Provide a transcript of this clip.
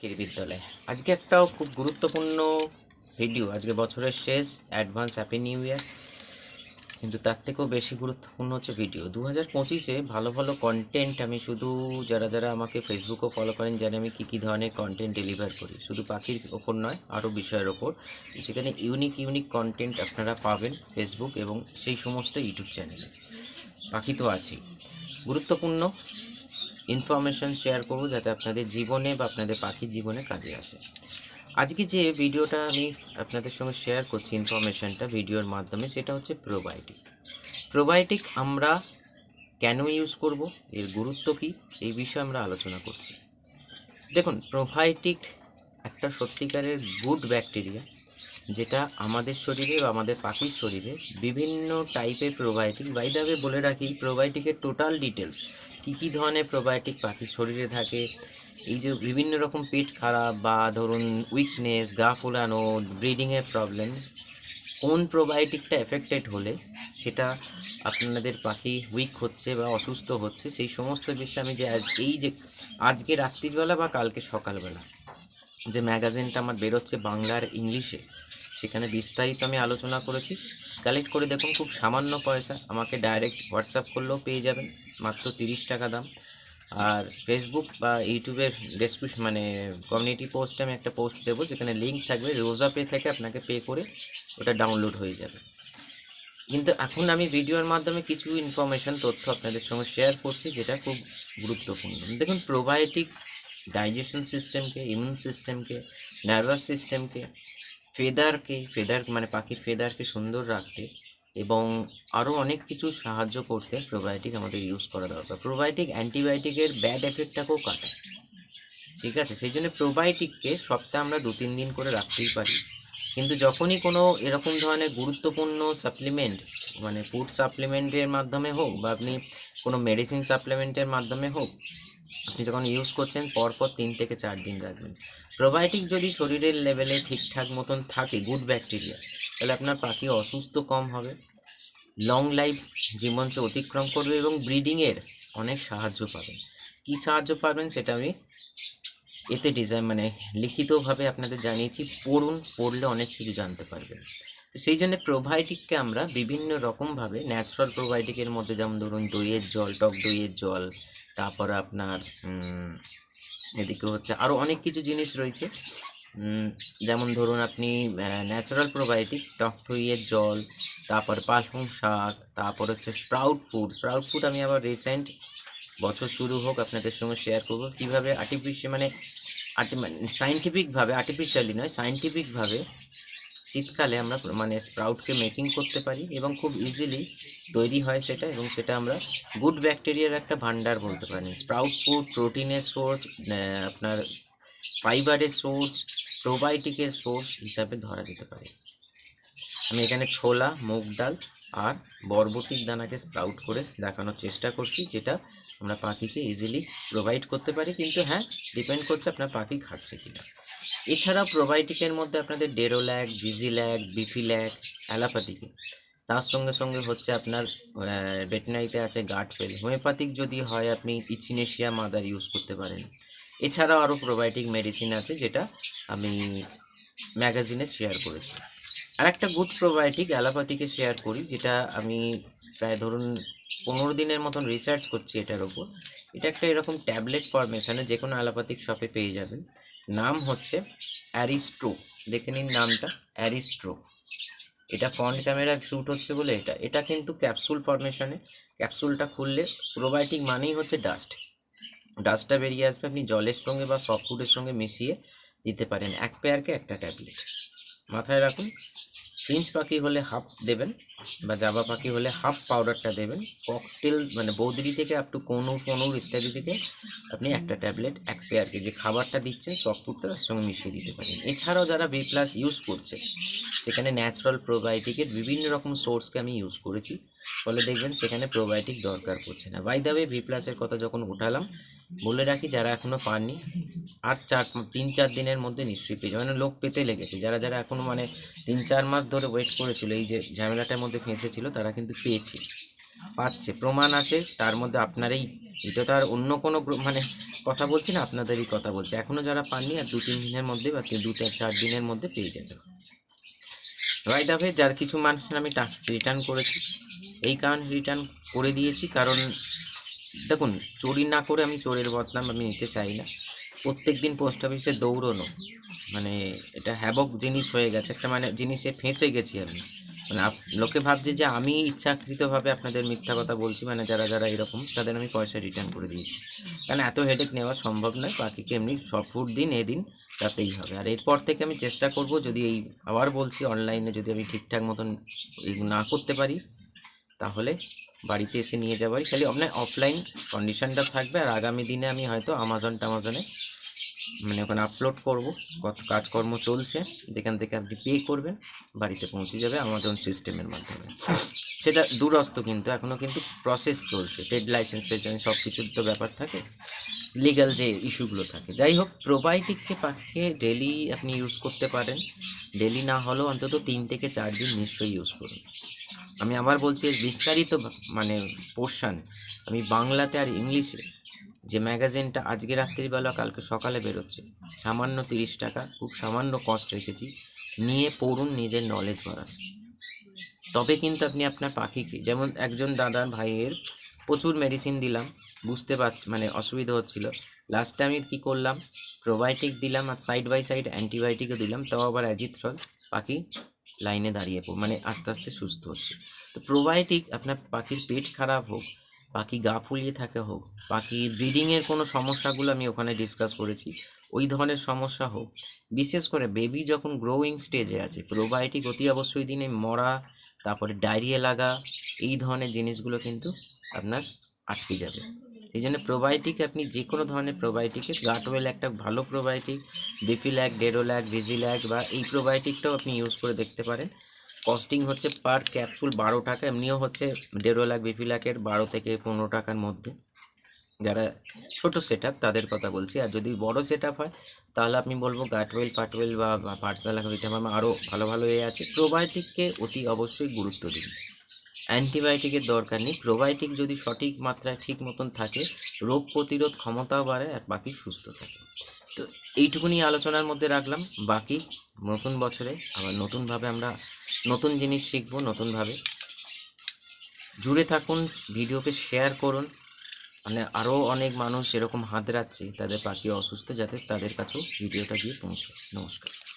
পাখির বিদ্যালয়। আজকে একটাও খুব গুরুত্বপূর্ণ ভিডিও আজকে বছরের শেষ অ্যাডভান্স হ্যাপি নিউ ইয়ার কিন্তু তার থেকেও বেশি গুরুত্বপূর্ণ হচ্ছে ভিডিও দু হাজার পঁচিশে ভালো ভালো কন্টেন্ট আমি শুধু যারা যারা আমাকে ফেসবুকও ফলো করেন জানে আমি কী কী ধরনের কন্টেন্ট ডেলিভার করি। শুধু পাখির ওপর নয়, আরও বিষয়ের ওপর। সেখানে ইউনিক ইউনিক কন্টেন্ট আপনারা পাবেন ফেসবুক এবং সেই সমস্ত ইউটিউব চ্যানেলে পাখি তো আছেই। গুরুত্বপূর্ণ। ইনফরমেশন শেয়ার করব যাতে আপনাদের জীবনে বা আপনাদের পাখির জীবনে কাজে আসে। আজকে যে ভিডিওটা আমি আপনাদের সঙ্গে শেয়ার করছি ইনফরমেশনটা ভিডিওর মাধ্যমে, সেটা হচ্ছে প্রোবায়োটিক প্রোবায়োটিক আমরা কেন ইউজ করব, এর গুরুত্ব কী, এই বিষয়ে আমরা আলোচনা করছি। দেখুন প্রোবায়োটিক একটা সত্যিকারের গুড ব্যাকটেরিয়া যেটা আমাদের শরীরে বা আমাদের পাখির শরীরে বিভিন্ন টাইপের প্রোবায়োটিক বাইদাবে বলে রাখি প্রোবায়োটিকের টোটাল ডিটেলস কী কী ধরনের প্রোবায়োটিক পাখির শরীরে থাকে? এই যে বিভিন্ন রকম পেট খারাপ বা ধরুন উইকনেস গা ফুলানো ব্রিডিংয়ের প্রবলেম কোন প্রোবায়োটিকটা এফেক্টেড হলে সেটা আপনাদের পাখি উইক হচ্ছে বা অসুস্থ হচ্ছে, সেই সমস্ত বিষয়ে আমি যে এই যে আজকে রাত্রিবেলা বা কালকে সকালবেলা যে ম্যাগাজিনটা আমার বেরোচ্ছে বাংলার ইংলিশে সেখানে বিস্তারিত আমি আলোচনা করেছি। কালেক্ট করে দেখুন, খুব সামান্য পয়সা। আমাকে ডাইরেক্ট হোয়াটসঅ্যাপ করলেও পেয়ে যাবেন, মাত্র তিরিশ টাকা দাম। আর ফেসবুক বা ইউটিউবের ডেসক্রিপশন মানে কমিউনিটি পোস্টে আমি একটা পোস্ট দেবো, যেখানে লিঙ্ক থাকবে। রোজা পে থেকে আপনাকে পে করে ওটা ডাউনলোড হয়ে যাবে। কিন্তু এখন আমি ভিডিওর মাধ্যমে কিছু ইনফরমেশন তথ্য আপনাদের সঙ্গে শেয়ার করছি, যেটা খুব গুরুত্বপূর্ণ। দেখুন প্রোবায়োটিক ডাইজেশন সিস্টেমকে ইমিউন সিস্টেমকে নার্ভাস সিস্টেমকে ফেদারকে ফেদার মানে পাখির ফেদারকে সুন্দর রাখতে এবং আরও অনেক কিছু সাহায্য করতে প্রোবায়োটিক আমাদের ইউজ করা দরকার। প্রোবায়োটিক অ্যান্টিবায়োটিকের ব্যাড এফেক্টটাকেও কাটায় ঠিক আছে? সেই জন্য প্রোবায়োটিককে সপ্তাহে আমরা দু তিন দিন করে রাখতেই পারি। কিন্তু যখনই কোনো এরকম ধরনের গুরুত্বপূর্ণ সাপ্লিমেন্ট মানে ফুড সাপ্লিমেন্টের মাধ্যমে হোক বা আপনি কোনো মেডিসিন সাপ্লিমেন্টের মাধ্যমে হোক আপনি যখন ইউজ করছেন, পরপর তিন থেকে চার দিন রাখবেন। প্রোবায়োটিক যদি শরীরের লেভেলে ঠিকঠাক মতন থাকে গুড ব্যাকটেরিয়া তাহলে আপনার পাখি অসুস্থ কম হবে। লং লাইফ জীবনকে অতিক্রম করবে এবং ব্রিডিংয়ের অনেক সাহায্য পাবেন। কী সাহায্য পাবেন সেটা আমি এতে ডিজাইন মানে লিখিতভাবে আপনাদের জানিয়েছি, পড়ুন, পড়লে অনেক কিছু জানতে পারবেন। তো সেই জন্য প্রোবায়োটিককে আমরা বিভিন্ন রকমভাবে ন্যাচারাল প্রোবায়োটিকের মধ্যে যেমন ধরুন দইয়ের জল, টক দইয়ের জল তারপর আপনার এদিকে হচ্ছে আরও অনেক কিছু জিনিস রয়েছে। যেমন ধরুন আপনি ন্যাচারাল প্রোবায়োটিক টক দইয়ের জল, তারপর পালং শাক, তারপর হচ্ছে স্প্রাউট ফুড স্প্রাউট ফুড আমি আবার রিসেন্ট বছর শুরু হোক আপনাদের সঙ্গে শেয়ার করব। কীভাবে আর্টিফিশিয়াল মানে আর্টি মানে সাইন্টিফিকভাবে আর্টিফিশিয়ালি নয় সাইন্টিফিকভাবে শীতকালে আমরা মানে স্প্রাউটকে মেকিং করতে পারি এবং খুব ইজিলি তৈরি হয় সেটা এবং সেটা আমরা গুড ব্যাকটেরিয়ার একটা ভান্ডার বলতে পারি স্প্রাউট ফুড প্রোটিনের সোর্স আপনার ফাইবারের সোর্স প্রোবায়োটিকের সোর্স হিসাবে ধরা যেতে পারে। আমি এখানে ছোলা, মুগ ডাল আর বরবটির দানাকে স্প্রাউট করে দেখানোর চেষ্টা করছি, যেটা আমরা পাখিকে ইজিলি প্রোভাইড করতে পারি। কিন্তু হ্যাঁ ডিপেন্ড করছে আপনার পাখি খাচ্ছে কিনা। এছাড়াও প্রোবায়োটিকের মধ্যে আপনাদের ডেরোল্যাক ভিজিল্যাক বিফিল্যাক অ্যালাপ্যাথিকে তার সঙ্গে সঙ্গে হচ্ছে আপনার ভেটেনারিতে আছে গার্ড ফেল হোমিওপ্যাথিক যদি হয়, আপনি ইচিনেশিয়া মাদার ইউজ করতে পারেন। এছাড়াও আরও প্রোবায়োটিক মেডিসিন আছে যেটা আমি ম্যাগাজিনে শেয়ার করেছি। আর একটা গুড প্রোবায়োটিক অ্যালোপ্যাথিকে শেয়ার করি, যেটা আমি প্রায় ধরুন পনেরো দিনের মতন রিসার্চ করছি এটার ওপর এটা একটা এরকম ট্যাবলেট ফরমেশনে যে কোনো অ্যালোপ্যাথিক শপে পেয়ে যাবেন। নাম হচ্ছে অ্যারিস্ট্রো দেখে নিন নামটা অ্যারিস্ট্রো এটা ফ্রন্ট ক্যামেরা শ্যুট হচ্ছে বলে এটা। এটা কিন্তু ক্যাপসুল ফরমেশনে ক্যাপসুলটা খুললে প্রোবায়োটিক মানেই হচ্ছে ডাস্ট ডাস্টটা বেরিয়ে আসবে, আপনি জলের সঙ্গে বা সফট সঙ্গে মিশিয়ে দিতে পারেন। এক পেয়ারকে একটা ট্যাবলেট মাথায় রাখুন ফিঞ্চ পাখি হলে হাফ দেবেন বা জাবা পাখি হলে হাফ পাউডারটা দেবেন। ককটেল মানে বৌদরি থেকে আপ টু কোনো কোনো ইত্যাদি থেকে আপনি একটা ট্যাবলেট এক পেয়ারকে যে খাবারটা দিচ্ছেন সব তার সঙ্গে মিশিয়ে দিতে পারেন। এছাড়াও যারা বি প্লাস ইউজ করছে, সেখানে ন্যাচারাল প্রোবায়োটিকের বিভিন্ন রকম সোর্সকে আমি ইউজ করেছি। ফলে দেখবেন সেখানে প্রোবায়োটিক দরকার পড়ছে না। বাই দাবে ভি প্লাসের কথা যখন উঠালাম, বলে রাখি যারা এখনও পাননি, আর চার, তিন, চার দিনের মধ্যে নিশ্চয়ই পেয়ে মানে লোক পেতে লেগেছে। যারা যারা এখনও মানে তিন, চার মাস ধরে ওয়েট করেছিল, এই যে ঝামেলাটার মধ্যে ফেঁসেছিল, তারা কিন্তু পেয়েছে, পাচ্ছে। প্রমাণ আছে, তার মধ্যে আপনারই, এটা তো আর অন্য কোনো মানে কথা বলছি না, আপনাদেরই কথা বলছি। এখনও যারা পাননি, আর দু, তিন দিনের মধ্যে বা দু, চার চার দিনের মধ্যে পেয়ে যাবে। রাইট আফে যার কিছু মানুষের আমি রিটার্ন করেছি। এই কারণে রিটার্ন করে দিয়েছি। কারণ দেখুন, চুরি না করে আমি চোরের বদনাম আমি নিতে চাই না। প্রত্যেক দিন পোস্ট অফিসে দৌড়নো মানে এটা হ্যাবক জিনিস হয়ে গেছে। একটা মানে জিনিসে ফেঁসে গেছি আমি। মানে লোকে ভাবছে যে আমি ইচ্ছাকৃতভাবে আপনাদের মিথ্যা কথা বলছি মানে যারা যারা এরকম, তাদের আমি পয়সা রিটার্ন করে দিয়েছি। কারণ এত হেডেক নেওয়া সম্ভব নয় বাকিকে এমনি সব ফুড দিন এ দিন তাতেই হবে। আর এরপর থেকে আমি চেষ্টা করব যদি এই, আবার বলছি অনলাইনে যদি আমি ঠিকঠাক মতন না করতে পারি তাহলে বাড়িতে এসে নিয়ে যাবারই খালি আপনার অফলাইন কন্ডিশনটা থাকবে আর আগামী দিনে আমি হয়তো আমাজন টামাজনে মানে ওখানে আপলোড করব। কত কাজকর্ম চলছে, যেখান থেকে আপনি পে করবেন, বাড়িতে পৌঁছে যাবে আমাজন সিস্টেমের মাধ্যমে। সেটা দূরস্থ কিন্তু এখনও কিন্তু প্রসেস চলছে। ট্রেড লাইসেন্স লাইসেন্স সব কিছুর তো ব্যাপার থাকে। লিগ্যাল যে ইস্যুগুলো থাকে। যাই হোক প্রোবায়োটিককে পাখিয়ে ডেলি আপনি ইউজ করতে পারেন। ডেলি না হলেও অন্তত তিন থেকে চার দিন নিশ্চয়ই ইউজ করুন। আমি আবার বলছি বিস্তারিত মানে পোর্শন আমি বাংলাতে আর ইংলিশে যে ম্যাগাজিনটা আজকে রাত্রিবেলা কালকে সকালে বেরোচ্ছে, সামান্য তিরিশ টাকা, খুব সামান্য কস্ট রেখেছি, নিয়ে পড়ুন নিজের নলেজ বাড়ান তবে কিন্তু আপনি আপনার পাখিকে, যেমন একজন দাদার ভাইয়ের প্রচুর মেডিসিন দিলাম, বুঝতে পারছি মানে অসুবিধা হচ্ছিল। লাস্টে আমি কী করলাম প্রোবায়োটিক দিলাম আর সাইড বাই সাইড অ্যান্টিবায়োটিকও দিলাম, তাও আবার অ্যাজিথ্রল পাখি লাইনে দাঁড়িয়ে মানে আস্তে আস্তে সুস্থ হচ্ছে। তো প্রোবায়োটিক আপনার পাখির পেট খারাপ হোক, পাখি গা ফুলিয়ে থাকে হোক পাখির ব্রিডিংয়ের কোনো সমস্যাগুলো আমি ওখানে ডিসকাস করেছি, ওই ধরনের সমস্যা হোক, বিশেষ করে বেবি যখন গ্রোয়িং স্টেজে আছে প্রোবায়োটিক অতি অবশ্যই দিনে মরা, তারপরে ডায়রিয়া লাগা, এই ধরনের জিনিসগুলো কিন্তু আপনার আটকে যাবে। সেই জন্য প্রোবায়োটিক আপনি যে কোনো ধরনের প্রোবায়োটিকে গাটওয়েল একটা ভালো প্রোবায়োটিক বিপিল্যাক ডেরোল্যাক ভিজিল্যাক বা এই প্রোবায়োটিকটাও আপনি ইউজ করে দেখতে পারেন। কস্টিং হচ্ছে পার ক্যাপসুল বারো টাকা, এমনিও হচ্ছে ডেরোল্যাক বিপিল্যাকের বারো থেকে পনেরো টাকার মধ্যে। যারা ছোট সেট তাদের কথা বলছি। আর যদি বড় সেট হয়, তাহলে আপনি বলব গাটওয়েল পাটওয়েল বা পাটতলা আরও ভালো ভালো এ আছে। প্রোবায়োটিককে অতি অবশ্যই গুরুত্ব দিন। অ্যান্টিবায়োটিকের দরকার নেই। প্রোবায়োটিক যদি সঠিক মাত্রায় ঠিক মতন থাকে, রোগ প্রতিরোধ ক্ষমতাও বাড়ে আর বাকি সুস্থ থাকে। তো এইটুকুনি আলোচনার মধ্যে রাখলাম। বাকি নতুন বছরে আবার নতুনভাবে আমরা নতুন জিনিস শিখব, নতুনভাবে। জুড়ে থাকুন, ভিডিওকে শেয়ার করুন। মানে আরও অনেক মানুষ এরকম হাত রাখছে, তাদের পাখি অসুস্থ যাতে তাদের কাছেও ভিডিওটা গিয়ে পৌঁছে। নমস্কার।